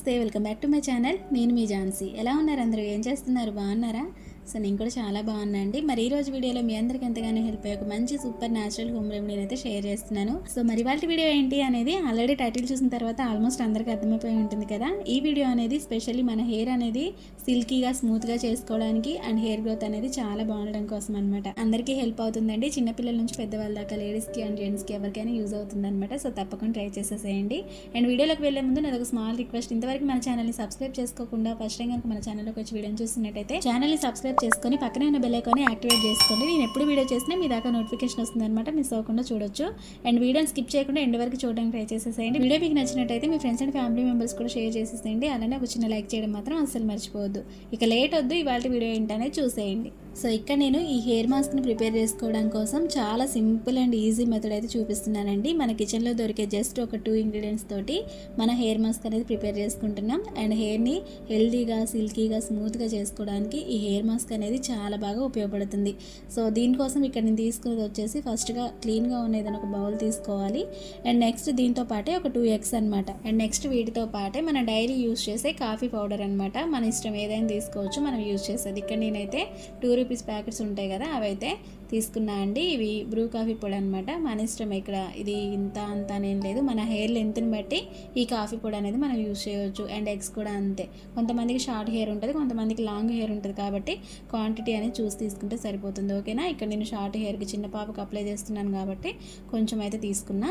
నమస్తే welcome back to my channel. నేను మీ ఝాన్సీ. ఎలా ఉన్నారు అందరూ? ఏం చేస్తున్నారు? బాగున్నారా? సో నేను కూడా చాలా బాగున్నాండి మరి ఈ రోజు వీడియోలో మీ అందరికి ఎంతగానో హెల్ప్ అయ్యే ఒక మంచి సూపర్ న్యాచురల్ హోమ్ రెమెడీని అయితే షేర్ చేస్తున్నాను. సో మరి వాళ్ళ వీడియో ఏంటి అనేది ఆల్రెడీ టైటిల్ చూసిన తర్వాత ఆల్మోస్ట్ అందరికీ అర్థమైపోయి ఉంటుంది కదా. ఈ వీడియో అనేది స్పెషల్లీ మన హెయిర్ అనేది సిల్కీగా స్మూత్గా చేసుకోవడానికి అండ్ హెయిర్ గ్రోత్ అనేది చాలా బాగుండడం కోసం అనమాట అందరికీ హెల్ప్ అవుతుందండి. చిన్నపిల్లల నుంచి పెద్దవాళ్ళ దాకా లేడీస్కి అండ్ జెంట్స్కి ఎవరికైనా యూజ్ అవుతుంది అనమాట సో తప్పకుండా ట్రై చేసేసేయండి. అండ్ వీడియోలోకి వెళ్ళే ముందు నాది ఒక స్మాల్ రిక్వెస్ట్. ఇంతవరకు మన ఛానల్ని సబ్స్క్రైబ్ చేసుకోకుండా ఫస్ట్ టైం కనుక మన ఛానల్లోకి వచ్చి వీడియో చూసినట్టయితే ఛానల్ని సబ్స్క్రైబ్ చేసుకొని పక్కనే ఉన్న బెల్లైకాన్ని యాక్టివేట్ చేసుకోండి. నేను ఎప్పుడు వీడియో చేసినా మీ దాకా నోటిఫికేషన్ వస్తుందన్నమాట. మిస్ అవ్వకుండా చూడొచ్చు. అండ్ వీడియోని స్కిప్ చేయకుండా ఎండ్ వరకు చూడడానికి ట్రై చేసేసేయండి. వీడియో మీకు నచ్చినట్టయితే మీ ఫ్రెండ్స్ అండ్ ఫ్యామిలీ మెంబర్స్ కూడా షేర్ చేసేసేయండి. అలానే ఒక చిన్న లైక్ చేయడం మాత్రం అసలు మర్చిపోవద్దు. ఇక లేట్ వద్దు ఇవాళ వీడియో ఏంటనేది చూసేయండి. సో ఇక్కడ నేను ఈ హెయిర్ మాస్క్ని ప్రిపేర్ చేసుకోవడం కోసం చాలా సింపుల్ అండ్ ఈజీ మెథడ్ అయితే చూపిస్తున్నానండి. మన కిచెన్లో దొరికే జస్ట్ ఒక టూ ఇంగ్రీడియంట్స్ తోటి మన హెయిర్ మాస్క్ అనేది ప్రిపేర్ చేసుకుంటున్నాం. అండ్ హెయిర్ని హెల్దీగా సిల్కీగా స్మూత్గా చేసుకోవడానికి ఈ హెయిర్ మాస్క్ అనేది చాలా బాగా ఉపయోగపడుతుంది. సో దీనికోసం ఇక్కడ నేను తీసుకున్నది వచ్చేసి ఫస్ట్గా క్లీన్గా ఉన్న ఏదైనా ఒక బౌల్ తీసుకోవాలి. అండ్ నెక్స్ట్ దీంతో పాటే ఒక టూ ఎగ్స్ అనమాట అండ్ నెక్స్ట్ వీటితో పాటే మన డైలీ యూస్ చేసే కాఫీ పౌడర్ అనమాట మన ఇష్టం ఏదైనా తీసుకోవచ్చు మనం యూస్ చేసేది. ఇక్కడ నేనైతే టూ రూపీస్ ప్యాకెట్స్ ఉంటాయి కదా అవైతే తీసుకున్నా అండి. ఇవి బ్రూ కాఫీ పొడి అనమాట మన ఇష్టం ఇక్కడ ఇది ఇంత అంత అనేం లేదు. మన హెయిర్ లెంత్ని బట్టి ఈ కాఫీ పొడి అనేది మనం యూజ్ చేయవచ్చు అండ్ ఎగ్స్ కూడా అంతే. కొంతమందికి షార్ట్ హెయిర్ ఉంటుంది కొంతమందికి లాంగ్ హెయిర్ ఉంటుంది కాబట్టి క్వాంటిటీ అనేది చూసి తీసుకుంటే సరిపోతుంది. ఓకేనా? ఇక్కడ నేను షార్ట్ హెయిర్కి చిన్న పాపకు అప్లై చేస్తున్నాను కాబట్టి కొంచెం అయితే తీసుకున్నా.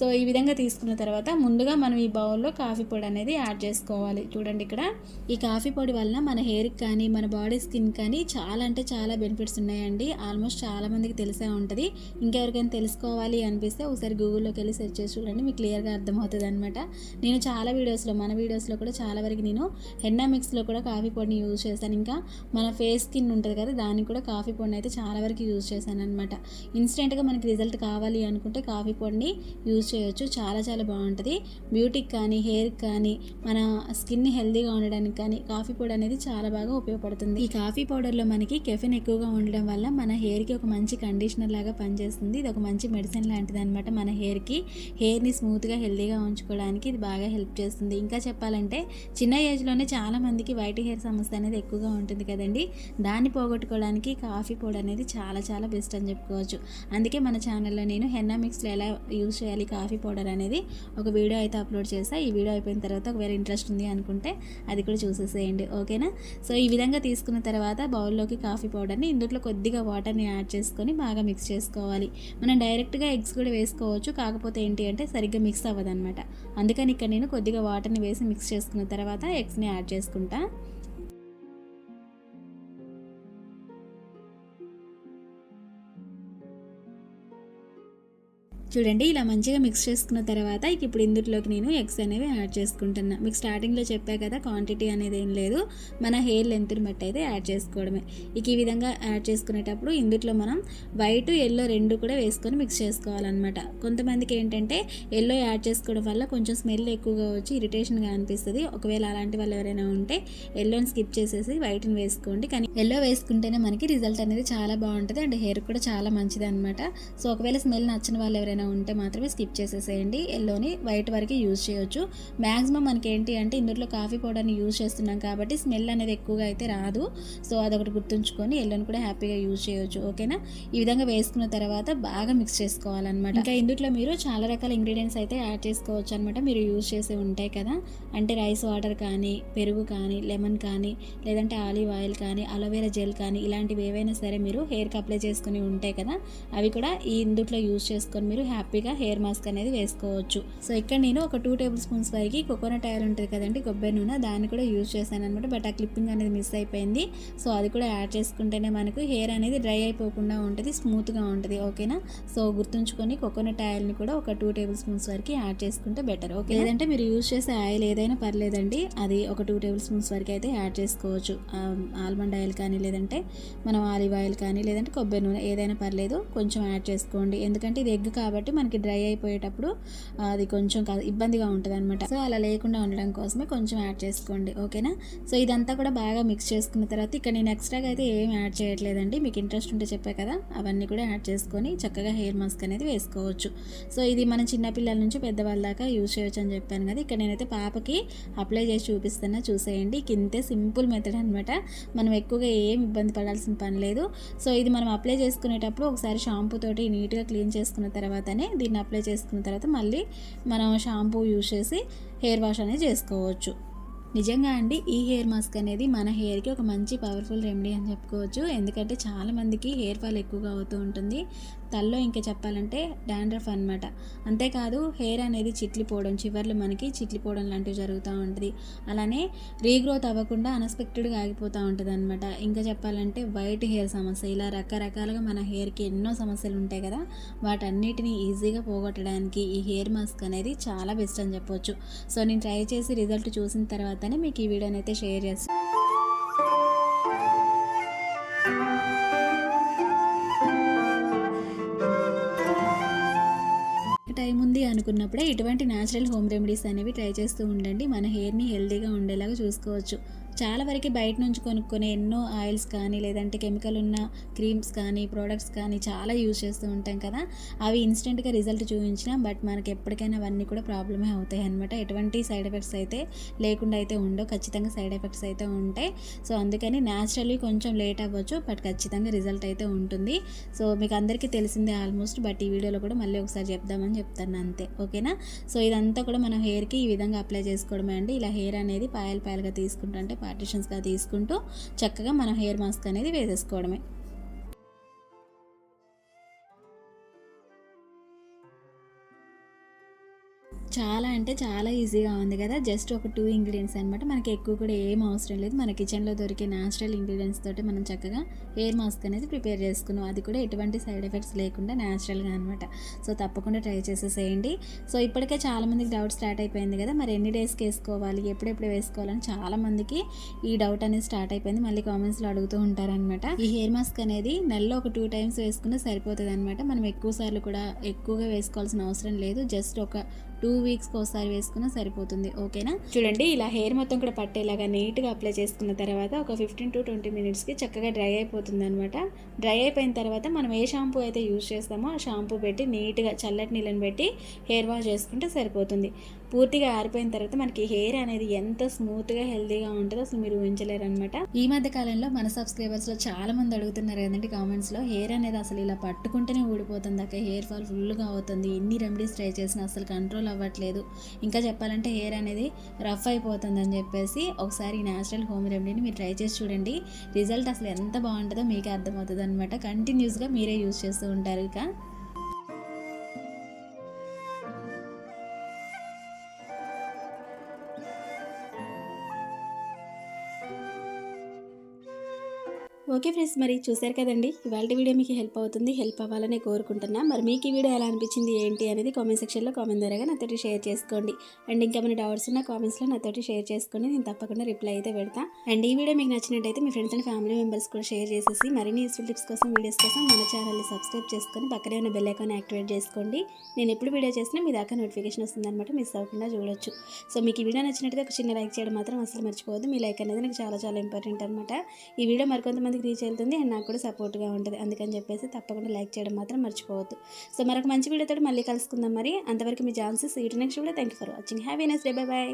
సో ఈ విధంగా తీసుకున్న తర్వాత ముందుగా మనం ఈ బౌల్లో కాఫీ పొడి అనేది యాడ్ చేసుకోవాలి. చూడండి ఇక్కడ. ఈ కాఫీ పొడి వలన మన హెయిర్కి కానీ మన బాడీ స్కిన్ కానీ చాలా అంటే చాలా బెనిఫిట్స్ ఉన్నాయండి. ఆల్మోస్ట్ చాలా చాలామందికి తెలిసే ఉంటుంది. ఇంకెవరికైనా తెలుసుకోవాలి అనిపిస్తే ఒకసారి గూగుల్లోకి వెళ్ళి సెర్చ్ చేసి చూడండి మీకు క్లియర్గా అర్థమవుతుంది అనమాట నేను చాలా వీడియోస్లో మన వీడియోస్లో కూడా చాలా వరకు నేను హెన్నా మిక్స్లో కూడా కాఫీ పొడిని యూజ్ చేశాను. ఇంకా మన ఫేస్ స్కిన్ ఉంటుంది కదా దానికి కూడా కాఫీ పొడిని అయితే చాలా వరకు యూజ్ చేశాను అనమాట ఇన్స్టెంట్గా మనకి రిజల్ట్ కావాలి అనుకుంటే కాఫీ పొడిని యూజ్ చేయొచ్చు. చాలా చాలా బాగుంటుంది. బ్యూటీకి కానీ హెయిర్కి కానీ మన స్కిన్ని హెల్దీగా ఉండడానికి కానీ కాఫీ పొడి అనేది చాలా బాగా ఉపయోగపడుతుంది. ఈ కాఫీ పౌడర్లో మనకి కెఫిన్ ఎక్కువగా ఉండడం వల్ల మన హెయిర్కి ఒక మంచి కండిషనర్ లాగా పనిచేస్తుంది. ఇది ఒక మంచి మెడిసిన్ లాంటిది అనమాట మన హెయిర్కి హెయిర్ని స్మూత్గా హెల్దీగా ఉంచుకోవడానికి ఇది బాగా హెల్ప్ చేస్తుంది. ఇంకా చెప్పాలంటే చిన్న ఏజ్లోనే చాలామందికి వైట్ హెయిర్ సమస్య అనేది ఎక్కువగా ఉంటుంది కదండి. దాన్ని పోగొట్టుకోవడానికి కాఫీ పొడి అనేది చాలా చాలా బెస్ట్ అని చెప్పుకోవచ్చు. అందుకే మన ఛానల్లో నేను హెన్నా మిక్స్లో ఎలా యూజ్ చేయాలి కాఫీ పౌడర్ అనేది ఒక వీడియో అయితే అప్లోడ్ చేసా ఈ వీడియో అయిపోయిన తర్వాత ఒకవేళ ఇంట్రెస్ట్ ఉంది అనుకుంటే అది కూడా చూసేసేయండి. ఓకేనా సో ఈ విధంగా తీసుకున్న తర్వాత బౌల్లోకి కాఫీ పౌడర్ని ఇందులో కొద్దిగా వాటర్ని యాడ్ చేసుకొని బాగా మిక్స్ చేసుకోవాలి. మనం డైరెక్ట్గా ఎగ్స్ కూడా వేసుకోవచ్చు. కాకపోతే ఏంటి అంటే సరిగ్గా మిక్స్ అవ్వదన్నమాట. అందుకని ఇక్కడ నేను కొద్దిగా వాటర్ని వేసి మిక్స్ చేసుకున్న తర్వాత ఎగ్స్ని యాడ్ చేసుకుంటా. చూడండి ఇలా మంచిగా మిక్స్ చేసుకున్న తర్వాత ఇక ఇప్పుడు ఇందులోకి నేను ఎగ్స్ అనేవి యాడ్ చేసుకుంటున్నా. మీకు స్టార్టింగ్లో చెప్పా కదా క్వాంటిటీ అనేది ఏం లేదు. మన హెయిర్ లెంత్ని బట్టి అయితే యాడ్ చేసుకోవడమే. ఇక ఈ విధంగా యాడ్ చేసుకునేటప్పుడు ఇందులో మనం వైట్ ఎల్లో రెండు కూడా వేసుకొని మిక్స్ చేసుకోవాలన్నమాట. కొంతమందికి ఏంటంటే ఎల్లో యాడ్ చేసుకోవడం వల్ల కొంచెం స్మెల్ ఎక్కువగా వచ్చి ఇరిటేషన్గా అనిపిస్తుంది. ఒకవేళ అలాంటి వాళ్ళు ఎవరైనా ఉంటే ఎల్లోని స్కిప్ చేసేసి వైట్ని వేసుకోండి. కానీ ఎల్లో వేసుకుంటేనే మనకి రిజల్ట్ అనేది చాలా బాగుంటుంది. అండ్ హెయిర్ కూడా చాలా మంచిది అనమాట సో ఒకవేళ స్మెల్ నచ్చిన వాళ్ళు ఎవరైనా ఏమైనా ఉంటే మాత్రమే స్కిప్ చేసేసేయండి. ఎల్లోని వైట్ వరకు యూజ్ చేయొచ్చు. మ్యాక్సిమం మనకి ఏంటి అంటే ఇందులో కాఫీ పౌడర్ని యూజ్ చేస్తున్నాం కాబట్టి స్మెల్ అనేది ఎక్కువగా అయితే రాదు. సో అదొకటి గుర్తుంచుకొని ఎల్లోని కూడా హ్యాపీగా యూజ్ చేయొచ్చు. ఓకేనా? ఈ విధంగా వేసుకున్న తర్వాత బాగా మిక్స్ చేసుకోవాలన్నమాట. ఇంకా ఇందులో మీరు చాలా రకాల ఇంగ్రీడియంట్స్ అయితే యాడ్ చేసుకోవచ్చు అనమాట మీరు యూజ్ చేసే ఉంటాయి కదా. అంటే రైస్ వాటర్ కానీ పెరుగు కానీ లెమన్ కానీ లేదంటే ఆలివ్ ఆయిల్ కానీ అలోవెరా జెల్ కానీ ఇలాంటివి ఏవైనా సరే మీరు హెయిర్కి అప్లై చేసుకుని ఉంటాయి కదా. అవి కూడా ఈ ఇందుట్లో యూజ్ చేసుకొని మీరు హ్యాపీగా హెయిర్ మాస్క్ అనేది వేసుకోవచ్చు. సో ఇక్కడ నేను ఒక టూ టేబుల్ స్పూన్స్ వరకు కోకోనట్ ఆయిల్ ఉంటుంది కదండి కొబ్బరి నూనె దాన్ని కూడా యూజ్ చేశాను అనమాట బట్ ఆ క్లిప్పింగ్ అనేది మిస్ అయిపోయింది. సో అది కూడా యాడ్ చేసుకుంటేనే మనకు హెయిర్ అనేది డ్రై అయిపోకుండా ఉంటుంది స్మూత్గా ఉంటుంది ఓకేనా? సో గుర్తుంచుకొని కోకోనట్ ఆయిల్ని కూడా ఒక టూ టేబుల్ స్పూన్స్ వరకు యాడ్ చేసుకుంటే బెటర్ ఓకే లేదంటే మీరు యూజ్ చేసే ఆయిల్ ఏదైనా పర్లేదండి అది ఒక టూ టేబుల్ స్పూన్స్ వరకు అయితే యాడ్ చేసుకోవచ్చు. ఆల్మండ్ ఆయిల్ కానీ లేదంటే మనం ఆలివ్ ఆయిల్ కానీ లేదంటే కొబ్బరి నూనె ఏదైనా పర్లేదు కొంచెం యాడ్ చేసుకోండి. ఎందుకంటే ఇది ఎగ్ కాబట్టి కాబట్టి మనకి డ్రై అయిపోయేటప్పుడు అది కొంచెం ఇబ్బందిగా ఉంటుంది అనమాట సో అలా లేకుండా ఉండడం కోసమే కొంచెం యాడ్ చేసుకోండి. ఓకేనా? సో ఇదంతా కూడా బాగా మిక్స్ చేసుకున్న తర్వాత ఇక్కడ నేను ఎక్స్ట్రాగా అయితే ఏం యాడ్ చేయట్లేదండి. మీకు ఇంట్రెస్ట్ ఉంటే చెప్పే కదా అవన్నీ కూడా యాడ్ చేసుకొని చక్కగా హెయిర్ మాస్క్ అనేది వేసుకోవచ్చు. సో ఇది మనం చిన్నపిల్లల నుంచి పెద్దవాళ్ళ దాకా యూజ్ చేయొచ్చు అని చెప్పాను కదా ఇక్కడ నేనైతే పాపకి అప్లై చేసి చూపిస్తున్నా చూసేయండి. ఇంతే సింపుల్ మెథడ్ అనమాట మనం ఎక్కువగా ఏం ఇబ్బంది పడాల్సిన పని లేదు. సో ఇది మనం అప్లై చేసుకునేటప్పుడు ఒకసారి షాంపూ తోటి నీట్గా క్లీన్ చేసుకున్న తర్వాత తర్వాతనే దీన్ని అప్లై చేసుకున్న తర్వాత మళ్ళీ మనం షాంపూ యూజ్ చేసి హెయిర్ వాష్ అనేది చేసుకోవచ్చు. నిజంగా అండి ఈ హెయిర్ మాస్క్ అనేది మన హెయిర్కి ఒక మంచి పవర్ఫుల్ రెమెడీ అని చెప్పుకోవచ్చు. ఎందుకంటే చాలామందికి హెయిర్ ఫాల్ ఎక్కువగా అవుతూ ఉంటుంది. తల్లో ఇంకా చెప్పాలంటే డాండ్రఫ్ అనమాట అంతేకాదు హెయిర్ అనేది చిట్లిపోవడం చివర్లు మనకి చిట్లిపోవడం లాంటివి జరుగుతూ ఉంటుంది. అలానే రీగ్రోత్ అవ్వకుండా అన్ఎక్స్పెక్టెడ్గా ఆగిపోతూ ఉంటుంది అనమాట ఇంకా చెప్పాలంటే వైట్ హెయిర్ సమస్య ఇలా రకరకాలుగా మన హెయిర్కి ఎన్నో సమస్యలు ఉంటాయి కదా వాటన్నిటిని ఈజీగా పోగొట్టడానికి ఈ హెయిర్ మాస్క్ అనేది చాలా బెస్ట్ అని చెప్పొచ్చు. సో నేను ట్రై చేసి రిజల్ట్ చూసిన తర్వాతనే మీకు ఈ వీడియోని అయితే షేర్ చేస్తాను అనుకున్నప్పుడే ఇటువంటి న్యాచురల్ హోమ్ రెమెడీస్ అనేవి ట్రై చేస్తూ ఉండండి. మన హెయిర్ని హెల్దీగా ఉండేలాగా చూసుకోవచ్చు. చాలా వరకు బయట నుంచి కొనుక్కునే ఎన్నో ఆయిల్స్ కానీ లేదంటే కెమికల్ ఉన్న క్రీమ్స్ కానీ ప్రోడక్ట్స్ కానీ చాలా యూజ్ చేస్తూ ఉంటాం కదా. అవి ఇన్స్టెంట్గా రిజల్ట్ చూపించినా బట్ మనకి ఎప్పటికైనా అవన్నీ కూడా ప్రాబ్లమే అవుతాయి అనమాట ఎటువంటి సైడ్ ఎఫెక్ట్స్ అయితే లేకుండా అయితే ఉండవు. ఖచ్చితంగా సైడ్ ఎఫెక్ట్స్ అయితే ఉంటాయి. సో అందుకని న్యాచురల్లీ కొంచెం లేట్ అవ్వచ్చు బట్ ఖచ్చితంగా రిజల్ట్ అయితే ఉంటుంది. సో మీకు అందరికీ తెలిసిందే ఆల్మోస్ట్ బట్ ఈ వీడియోలో కూడా మళ్ళీ ఒకసారి చెప్దామని చెప్తాను అంతే. ఓకేనా? సో ఇదంతా కూడా మనం హెయిర్కి ఈ విధంగా అప్లై చేసుకోవడమే అండి. ఇలా హెయిర్ అనేది పాయలు పాయలుగా తీసుకుంటుంటే పార్టిషన్స్గా తీసుకుంటూ చక్కగా మనం హెయిర్ మాస్క్ అనేది వేసేసుకోవడమే. చాలా అంటే చాలా ఈజీగా ఉంది కదా. జస్ట్ ఒక టూ ఇంగ్రీడియంట్స్ అనమాట మనకి ఎక్కువ కూడా ఏం అవసరం లేదు. మన కిచెన్లో దొరికే న్యాచురల్ ఇంగ్రీడియంట్స్ తోటి మనం చక్కగా హెయిర్ మాస్క్ అనేది ప్రిపేర్ చేసుకున్నాం. అది కూడా ఎటువంటి సైడ్ ఎఫెక్ట్స్ లేకుండా న్యాచురల్గా అనమాట సో తప్పకుండా ట్రై చేసేసేయండి. సో ఇప్పటికే చాలామందికి డౌట్ స్టార్ట్ అయిపోయింది కదా. మరి ఎన్ని డేస్కి వేసుకోవాలి? ఎప్పుడెప్పుడు వేసుకోవాలని చాలామందికి ఈ డౌట్ అనేది స్టార్ట్ అయిపోయింది. మళ్ళీ కామెంట్స్లో అడుగుతూ ఉంటారనమాట ఈ హెయిర్ మాస్క్ అనేది నెలలో ఒక టూ టైమ్స్ వేసుకున్నా సరిపోతుంది అనమాట మనం ఎక్కువ సార్లు కూడా ఎక్కువగా వేసుకోవాల్సిన అవసరం లేదు. జస్ట్ ఒక టూ వీక్స్కి ఒకసారి వేసుకున్నా సరిపోతుంది. ఓకేనా? చూడండి ఇలా హెయిర్ మొత్తం కూడా పట్టేలాగా నీట్గా అప్లై చేసుకున్న తర్వాత ఒక ఫిఫ్టీన్ టు ట్వంటీ మినిట్స్కి చక్కగా డ్రై అయిపోతుంది అనమాట డ్రై అయిపోయిన తర్వాత మనం ఏ షాంపూ అయితే యూజ్ చేస్తామో ఆ షాంపూ పెట్టి నీట్గా చల్లటి నీళ్ళని పెట్టి హెయిర్ వాష్ చేసుకుంటే సరిపోతుంది. పూర్తిగా ఆరిపోయిన తర్వాత మనకి హెయిర్ అనేది ఎంత స్మూత్గా హెల్దీగా ఉంటుందో అసలు మీరు ఊహించలేరు అనమాట ఈ మధ్య కాలంలో మన సబ్స్క్రైబర్స్లో చాలా మంది అడుగుతున్నారు కదండి కామెంట్స్లో హెయిర్ అనేది అసలు ఇలా పట్టుకుంటేనే ఊడిపోతుంది అక్క హెయిర్ ఫాల్ ఫుల్గా అవుతుంది ఎన్ని రెమెడీస్ ట్రై చేసినా అసలు కంట్రోల్ అవ్వట్లేదు. ఇంకా చెప్పాలంటే హెయిర్ అనేది రఫ్ అయిపోతుంది అని చెప్పేసి ఒకసారి ఈ న్యాచురల్ హోమ్ రెమెడీని మీరు ట్రై చేసి చూడండి. రిజల్ట్ అసలు ఎంత బాగుంటుందో మీకే అర్థమవుతుంది అనమాట కంటిన్యూస్గా మీరే యూజ్ చేస్తూ ఉంటారు ఇక. ఓకే ఫ్రెండ్స్ మరి చూశారు కదండి? ఇవాళ వీడియో మీకు హెల్ప్ అవుతుంది హెల్ప్ అవ్వాలని కోరుకుంటున్నా. మరి మీకు ఈ వీడియో ఎలా అనిపించింది ఏంటి అనేది కామెంట్ సెక్షన్లో కామెంట్ ద్వారా నాతోటి షేర్ చేసుకోండి. అండ్ ఇంకా మన డౌట్స్ ఉన్న కామెంట్స్లో నాతోటి షేర్ చేసుకోండి నేను తప్పకుండా రిప్లై అయితే పెడతా. అండ్ ఈ వీడియో మీకు నచ్చినట్టయితే మీ ఫ్రెండ్స్ అండ్ ఫ్యామిలీ మెంబర్స్ కూడా షేర్ చేసేసి మరిన్ని యూస్ఫుల్ టిప్స్ కోసం వీడియోస్ కోసం మన ఛానల్ని సబ్స్క్రైబ్ చేసుకొని పక్కనే ఉన్న బెల్ ఐకాన్ యాక్టివేట్ చేసుకోండి. నేను ఎప్పుడు వీడియో చేసినా మీ దాకా నోటిఫికేషన్ వస్తుందన్నమాట మిస్ అవ్వకుండా చూడొచ్చు. సో మీకు ఈ వీడియో నచ్చినట్టయితే ఒక చిన్న లైక్ చేయడం మాత్రం అసలు మర్చిపోవద్దు. మీ లైక్ అనేది నాకు చాలా చాలా ఇంపార్టెంట్ అనమాట ఈ వీడియో మందికి రీచ్ వెళ్తుంది అండ్ నాకు కూడా సపోర్ట్గా ఉంటుంది. అందుకని చెప్పేసి తప్పకుండా లైక్ చేయడం మాత్రం మర్చిపోవద్దు. సో మరొక మంచి వీడియోతో మళ్ళీ కలుసుకుందాం మరి. అంతవరకు మీ ఛాన్సెస్ ఇటు next video. Thank you for watching happiness day bye bye